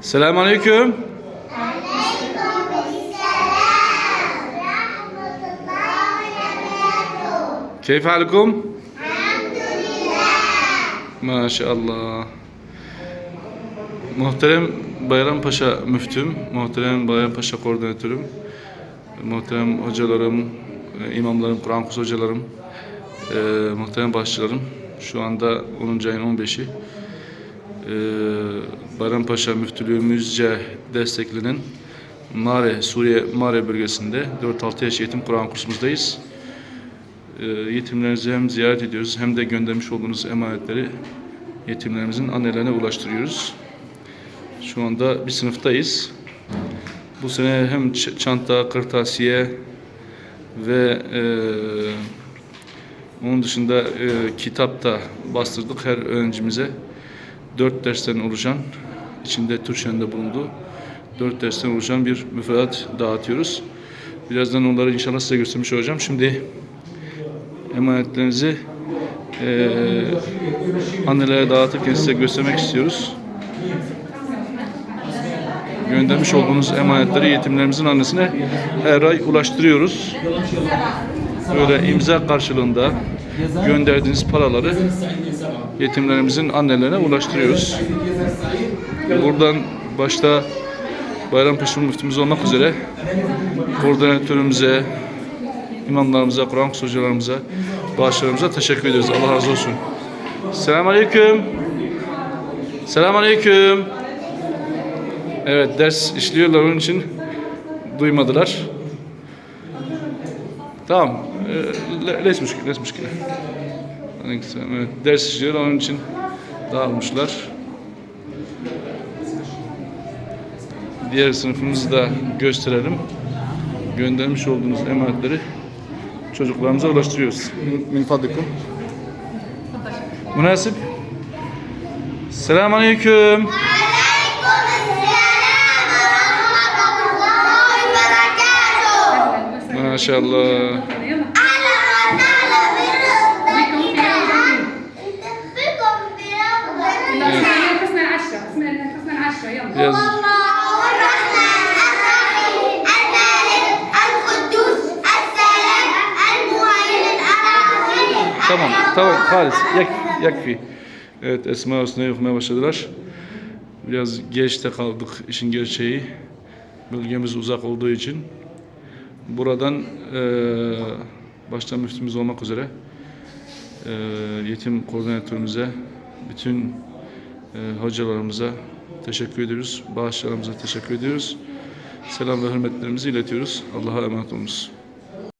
Selamun Aleyküm. Keyif halikum? Maşallah. Muhterem Bayrampaşa müftüm, muhterem Bayrampaşa koordinatörüm, muhterem hocalarım, imamlarım, Kur'an kursu hocalarım, e, muhterem başçılarım. Şu anda 10. ayın 15'i. E, Bayrampaşa müftülüğümüzce desteklenen Mare, Suriye Mare bölgesinde 4-6 yaş yetim Kur'an kursumuzdayız. E, yetimlerimizi hem ziyaret ediyoruz hem de göndermiş olduğunuz emanetleri yetimlerimizin annelerine ulaştırıyoruz. Şu anda bir sınıftayız. Bu sene hem çanta, kırtasiye ve e, onun dışında e, kitap da bastırdık her öğrencimize. Dört dersten oluşan, içinde Türkçe'nin de bulunduğu dört dersten oluşan bir müfredat dağıtıyoruz. Birazdan onları inşallah size göstermiş olacağım. Şimdi emanetlerinizi e, annelere dağıtırken size göstermek istiyoruz. Göndermiş olduğunuz emanetleri yetimlerimizin annesine her ay ulaştırıyoruz. Böyle imza karşılığında gönderdiğiniz paraları yetimlerimizin annelerine ulaştırıyoruz. Buradan başta Bayrampaşa müftümüz olmak üzere koordinatörümüze, imamlarımıza, Kur'an hocalarımıza, bağışlarımıza teşekkür ediyoruz. Allah razı olsun. Selamun Aleyküm. Selamun Aleyküm. Evet ders işliyorlar onun için duymadılar. Tamam. Ee, Les müşkil, müşkil. Aleykümselam. Evet, ders işliyor onun için dağılmışlar. Diğer sınıfımızı da gösterelim. Göndermiş olduğunuz emanetleri çocuklarımıza ulaştırıyoruz. Min, fadlikum. Münasip. Selamun Aleyküm. Maşallah. Biraz Tamam, tamam Halis. Yak, yakfi. Evet, Esma Hüsnü'yü okumaya başladılar. Biraz geçte kaldık işin gerçeği. Bölgemiz uzak olduğu için. Buradan eee başta müftümüz olmak üzere eee, yetim koordinatörümüze, bütün eee, hocalarımıza teşekkür ediyoruz. Bağışlarımıza teşekkür ediyoruz. Selam ve hürmetlerimizi iletiyoruz. Allah'a emanet olunuz.